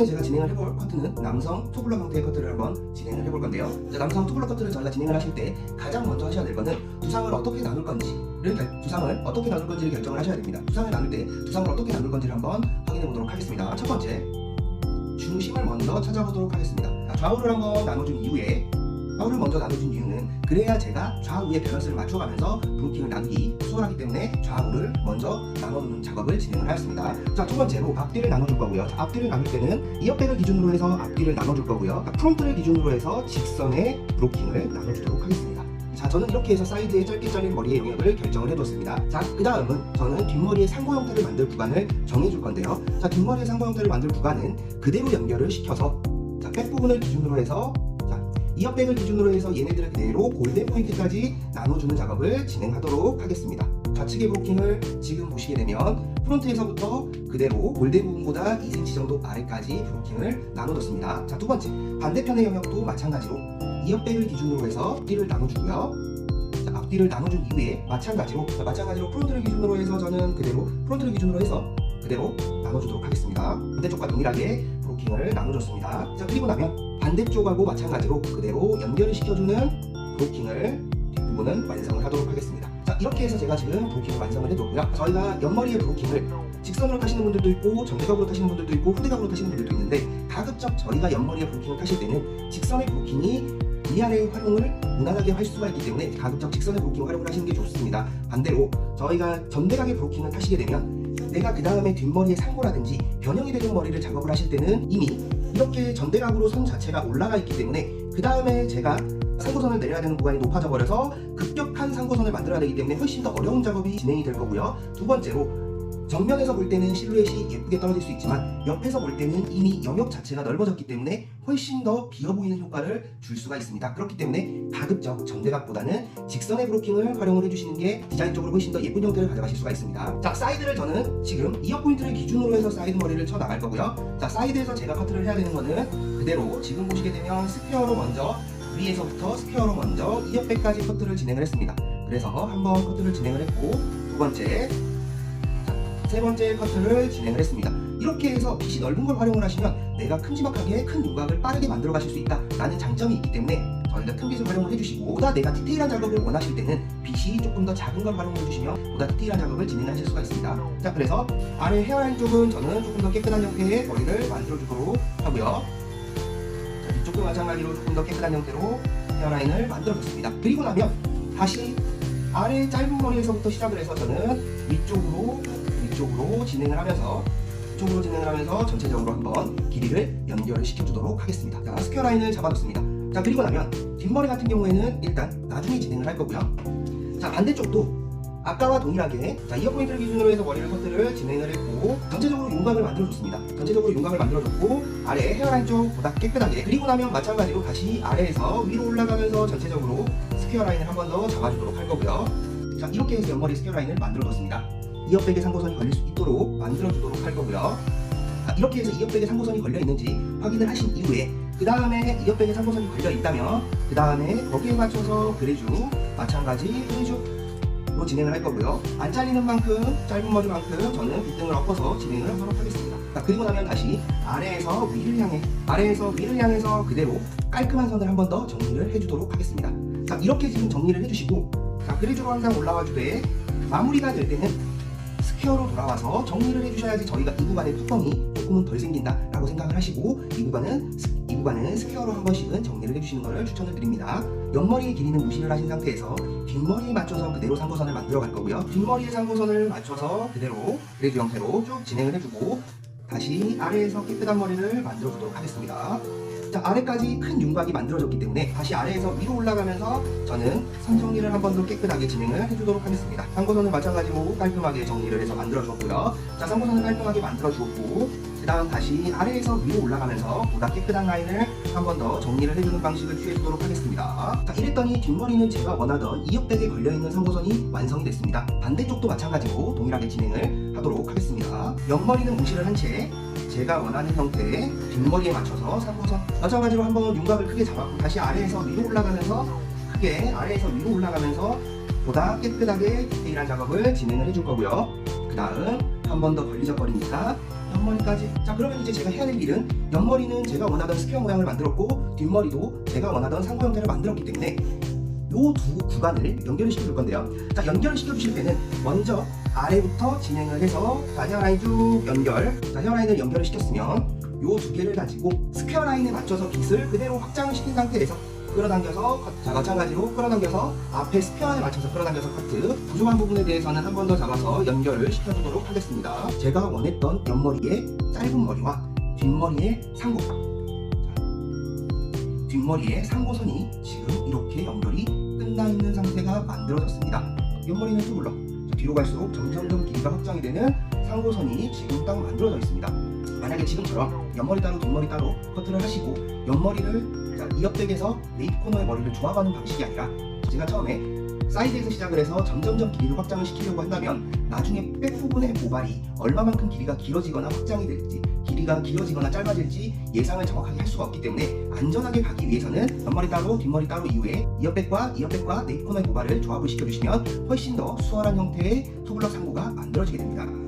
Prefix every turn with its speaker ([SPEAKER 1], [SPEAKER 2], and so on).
[SPEAKER 1] 이번에 제가 진행을 해볼 커트는 남성 투블럭 형태의 커트를 한번 진행을 해볼 건데요. 자, 남성 투블럭 커트를 저희가 진행을 하실 때 가장 먼저 하셔야 될 거는 두상을 어떻게 나눌 건지를 결- 두상을 어떻게 나눌 건지를 결정을 하셔야 됩니다. 두상을 나눌 때 두상을 어떻게 나눌 건지를 한번 확인해 보도록 하겠습니다. 첫 번째 중심을 먼저 찾아보도록 하겠습니다. 자, 좌우를 한번 나눠준 이후에 좌우를 먼저 나눠준 이유는 그래야 제가 좌우의 밸런스를 맞춰가면서 브로킹을 나누기 수월하기 때문에 좌우를 먼저 나눠주는 작업을 진행을 하였습니다. 자, 두 번째로 앞뒤를 나눠줄 거고요. 자, 앞뒤를 나눌 때는 이어백을 기준으로 해서 앞뒤를 나눠줄 거고요. 자, 프론트를 기준으로 해서 직선의 브로킹을 나눠주도록 하겠습니다. 자, 저는 이렇게 해서 사이드의 짧게 잘린 머리의 영역을 결정을 해뒀습니다. 자, 그 다음은 저는 뒷머리의 상고 형태를 만들 구간을 정해줄 건데요. 자, 뒷머리의 상고 형태를 만들 구간은 그대로 연결을 시켜서 자, 백 부분을 기준으로 해서 자, 이어백을 기준으로 해서 얘네들을 그대로 골든 포인트까지 나눠주는 작업을 진행하도록 하겠습니다. 좌측의 브로킹을 지금 보시게 되면 프론트에서부터 그대로 골든 부분보다 2cm 정도 아래까지 브로킹을 나눠뒀습니다. 자, 두 번째 반대편의 영역도 마찬가지로 이어백을 기준으로 해서 앞뒤를 나눠주고요. 자, 앞뒤를 나눠준 이후에 마찬가지로 자, 마찬가지로 프론트를 기준으로 해서 저는 그대로 프론트를 기준으로 해서 그대로 나눠주도록 하겠습니다. 반대쪽과 동일하게 브로킹을 나눠줬습니다. 자 그리고 나면 반대쪽하고 마찬가지로 그대로 연결을 시켜주는 브로킹을 뒷부분은 완성을 하도록 하겠습니다. 자 이렇게 해서 제가 지금 브로킹을 완성을 해뒀고요. 저희가 옆머리의 브로킹을 직선으로 타시는 분들도 있고 전대각으로 타시는 분들도 있고 후대각으로 타시는 분들도 있는데 가급적 저희가 옆머리의 브로킹을 타실 때는 직선의 브로킹이 위아래의 활용을 무난하게 할 수가 있기 때문에 가급적 직선의 브로킹 활용을 하시는 게 좋습니다. 반대로 저희가 전대각의 브로킹을 타시게 되면 내가 그 다음에 뒷머리의 상고라든지 변형이 되는 머리를 작업을 하실 때는 이미 이렇게 전대각으로 선 자체가 올라가 있기 때문에 그 다음에 제가 상고선을 내려야 되는 구간이 높아져 버려서 급격한 상고선을 만들어야 되기 때문에 훨씬 더 어려운 작업이 진행이 될 거고요. 두 번째로 정면에서 볼 때는 실루엣이 예쁘게 떨어질 수 있지만 옆에서 볼 때는 이미 영역 자체가 넓어졌기 때문에 훨씬 더 비어 보이는 효과를 줄 수가 있습니다. 그렇기 때문에 가급적 전대각보다는 직선의 브로킹을 활용을 해주시는 게 디자인적으로 훨씬 더 예쁜 형태를 가져가실 수가 있습니다. 자 사이드를 저는 지금 이어 포인트를 기준으로 해서 사이드 머리를 쳐 나갈 거고요. 자 사이드에서 제가 커트를 해야 되는 거는 그대로 지금 보시게 되면 스퀘어로 먼저 위에서부터 스퀘어로 먼저 이어백까지 커트를 진행을 했습니다. 그래서 한번 커트를 진행을 했고 두 번째 세 번째 커트를 진행을 했습니다. 이렇게 해서 빗이 넓은 걸 활용을 하시면 내가 큼지막하게 큰 윤곽을 빠르게 만들어 가실 수 있다 라는 장점이 있기 때문에 저희가 큰 빗을 활용을 해주시고 보다 내가 디테일한 작업을 원하실 때는 빗이 조금 더 작은 걸 활용해 주시면 보다 디테일한 작업을 진행하실 수가 있습니다. 자 그래서 아래 헤어라인 쪽은 저는 조금 더 깨끗한 형태의 머리를 만들어 주도록 하고요. 자, 뒤쪽도 마찬가지로 조금 더 깨끗한 형태로 헤어라인을 만들어 줬습니다. 그리고 나면 다시 아래 짧은 머리에서부터 시작을 해서 저는 위쪽으로 위쪽으로 진행을 하면서 위쪽으로 진행을 하면서 전체적으로 한번 길이를 연결을 시켜 주도록 하겠습니다. 자, 스퀘어 라인을 잡아줬습니다. 자, 그리고 나면 뒷머리 같은 경우에는 일단 나중에 진행을 할 거고요. 자, 반대쪽도 아까와 동일하게 자, 이어 포인트를 기준으로 해서 머리를 커트를 진행을 했고 전체적으로 윤곽을 만들어줬습니다. 전체적으로 윤곽을 만들어줬고 아래 헤어라인 쪽보다 깨끗하게 그리고 나면 마찬가지로 다시 아래에서 위로 올라가면서 전체적으로 스퀘어 라인을 한 번 더 잡아주도록 할 거고요. 자, 이렇게 해서 옆머리 스퀘어 라인을 만들어줬습니다. 이어백에 상고선이 걸릴 수 있도록 만들어주도록 할 거고요. 자, 이렇게 해서 이어백에 상고선이 걸려 있는지 확인을 하신 이후에 그 다음에 이어백에 상고선이 걸려 있다면 그 다음에 거기에 맞춰서 그래주 마찬가지 그래주로 진행을 할 거고요. 안 잘리는 만큼 짧은 머리만큼 저는 빗등을 엎어서 진행을 하도록 하겠습니다. 자, 그리고 나면 다시 아래에서 위를 향해 아래에서 위를 향해서 그대로 깔끔한 선을 한 번 더 정리를 해주도록 하겠습니다. 자 이렇게 지금 정리를 해주시고 자 그래주로 항상 올라와 주되 마무리가 될 때는 스퀘어로 돌아와서 정리를 해주셔야지 저희가 이 구간에 뚜껑이 조금은 덜 생긴다라고 생각을 하시고 이 구간은 스- 이 구간은 스퀘어로 한 번씩은 정리를 해주시는 것을 추천을 드립니다. 옆머리의 길이는 무시를 하신 상태에서 뒷머리에 맞춰서 그대로 상고선을 만들어 갈 거고요. 뒷머리의 상고선을 맞춰서 그대로 그래주 형태로 쭉 진행을 해주고 다시 아래에서 깨끗한 머리를 만들어 주도록 하겠습니다. 자 아래까지 큰 윤곽이 만들어졌기 때문에 다시 아래에서 위로 올라가면서 저는 선 정리를 한 번 더 깨끗하게 진행을 해주도록 하겠습니다. 상고선은 마찬가지로 깔끔하게 정리를 해서 만들어주었고요. 자 상고선을 깔끔하게 만들어주었고 그 다음 다시 아래에서 위로 올라가면서 보다 깨끗한 라인을 한 번 더 정리를 해주는 방식을 취해주도록 하겠습니다. 자 이랬더니 뒷머리는 제가 원하던 이어백에 걸려있는 상고선이 완성이 됐습니다. 반대쪽도 마찬가지로 동일하게 진행을 하도록 하겠습니다. 옆머리는 무시를 한채 제가 원하는 형태의 뒷머리에 맞춰서 상고선 마찬가지로 한번 윤곽을 크게 잡았고 다시 아래에서 위로 올라가면서 크게 아래에서 위로 올라가면서 보다 깨끗하게 디테일한 작업을 진행을 해줄 거고요. 그 다음 한 번 더 걸리적거리니까 옆머리까지. 자 그러면 이제 제가 해야 될 일은 옆머리는 제가 원하던 스퀘어 모양을 만들었고 뒷머리도 제가 원하던 상고 형태를 만들었기 때문에 요 두 구간을 연결을 시켜줄 건데요. 자 연결을 시켜주실 때는 먼저 아래부터 진행을 해서 자 헤어라인 쭉 연결. 자 헤어라인을 연결을 시켰으면 요 두 개를 가지고 스퀘어 라인에 맞춰서 빗을 그대로 확장을 시킨 상태에서 끌어당겨서 컷. 자 마찬가지로 끌어당겨서 앞에 스퀘어에 맞춰서 끌어당겨서 커트. 부족한 부분에 대해서는 한 번 더 잡아서 연결을 시켜주도록 하겠습니다. 제가 원했던 옆머리의 짧은 머리와 뒷머리의 상고 자, 뒷머리의 상고선이 지금 이렇게 연결이 끝나 있는 상태가 만들어졌습니다. 옆머리는 투블럭 자, 뒤로 갈수록 점점점 길이가 확장이 되는 상고선이 지금 딱 만들어져 있습니다. 만약에 지금처럼 옆머리 따로 뒷머리 따로 커트를 하시고 옆머리를 자, 이 옆백에서 네이프 코너의 머리를 조합하는 방식이 아니라 제가 처음에 사이드에서 시작을 해서 점점점 길이를 확장을 시키려고 한다면 나중에 백 부분의 모발이 얼마만큼 길이가 길어지거나 확장이 될지 길이가 길어지거나 짧아질지 예상을 정확하게 할 수가 없기 때문에 안전하게 가기 위해서는 옆머리 따로 뒷머리 따로 이후에 이옆백과 이옆백과 네이프 코너의 모발을 조합을 시켜주시면 훨씬 더 수월한 형태의 투블럭 상고가 만들어지게 됩니다.